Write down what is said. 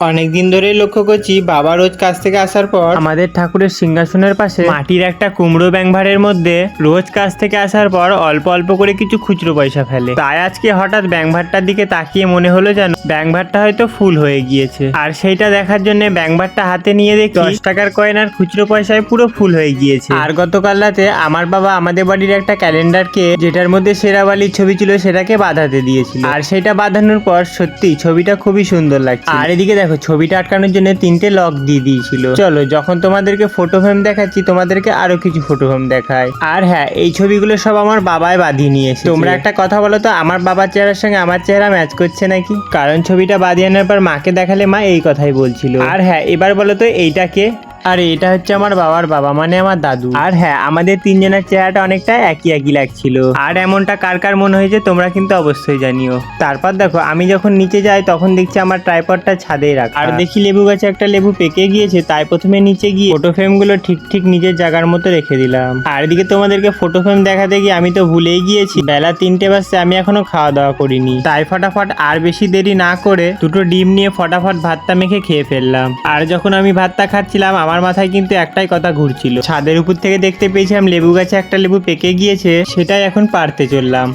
অনেকদিন ধরেই লক্ষ্য করছি বাবা রোজ কাজ থেকে আসার পর আমাদের ঠাকুরের সিংহাসনের পাশে মাটির একটা কুমড়ো ব্যাংভারের মধ্যে রোজ কাজ থেকে আসার পর অল্প অল্প করে কিছু খুচরো পয়সা ফেলে। তাই আজকে হঠাৎ ব্যাংভারটার দিকে তাকিয়ে মনে হলো যেন ব্যাংভারটা হয়তো ফুল হয়ে গিয়েছে। আর সেইটা দেখার জন্য ব্যাংভারটা হাতে নিয়ে দেখি দশ টাকার কয়েন আর খুচরো পয়সায় পুরো ফুল হয়ে গিয়েছে। আর গতকাল রাতে আমার বাবা আমাদের বাড়ির একটা ক্যালেন্ডারকে যেটার মধ্যে সেরাবালির ছবি ছিল সেটাকে বাঁধাতে দিয়েছিল। আর সেটা বাঁধানোর পর সত্যি ছবিটা খুবই সুন্দর লাগছে। আর এদিকে দেখো, ছবিটা আটকানোর জন্য তিনটে লক দিয়ে দিয়েছিল। চলো, যখন তোমাদেরকে ফটো ফ্রেম দেখাচ্ছি, তোমাদেরকে আরও কিছু ফটো ফ্রেম দেখায় আর হ্যাঁ এই ছবিগুলো সব আমার বাবাই বাঁধিয়ে নিয়েছে তোমরা একটা কথা বলো তো, আমার বাবার চেহারার সঙ্গে আমার চেহারা ম্যাচ করছে নাকি? কারণ ছবিটা বাঁধিয়ে আনার পর মাকে দেখালে মা এই কথাই বলছিল। আর হ্যাঁ এবার বলো তো এইটাকে আর, এটা হচ্ছে আমার বাবার বাবা মানে আমার দাদু। আর হ্যাঁ আমাদের তিনজনের চেহারাটা অনেকটা একই একই লাগছিল। আর এমনটা কার কার মনে হয়েছে তোমরা কিন্তু অবশ্যই জানিও। তারপর দেখো, আমি যখন নিচে যাই, তখন দেখছি আমার ট্রাইপডটা ছাদেই রাখ। আর দেখি লেবু গাছে একটা লেবু পেকে গিয়েছে, তাই প্রথমে নিচে গিয়ে ফটো ফ্রেমগুলো ঠিক ঠিক নিজের জায়গার মতো রেখে দিলাম। আর এদিকে তোমাদেরকে ফটো ফ্রেম দেখাতে গিয়ে আমি তো ভুলেই গিয়েছি, বেলা তিনটে বাজছে, আমি এখনও খাওয়া দাওয়া করিনি। তাই ফটাফট আর বেশি দেরি না করে দুটো ডিম নিয়ে ফটাফট ভাতটা মেখে খেয়ে ফেললাম। আর যখন আমি ভাতটা খাচ্ছিলাম আমার মাথায় কিন্তু একটাই কথা ঘুরছিল। ছাদের উপর থেকে দেখতে পেয়েছিলাম লেবু গাছে একটা লেবু পেকে গিয়েছে, সেটাই এখন পারতে চললাম।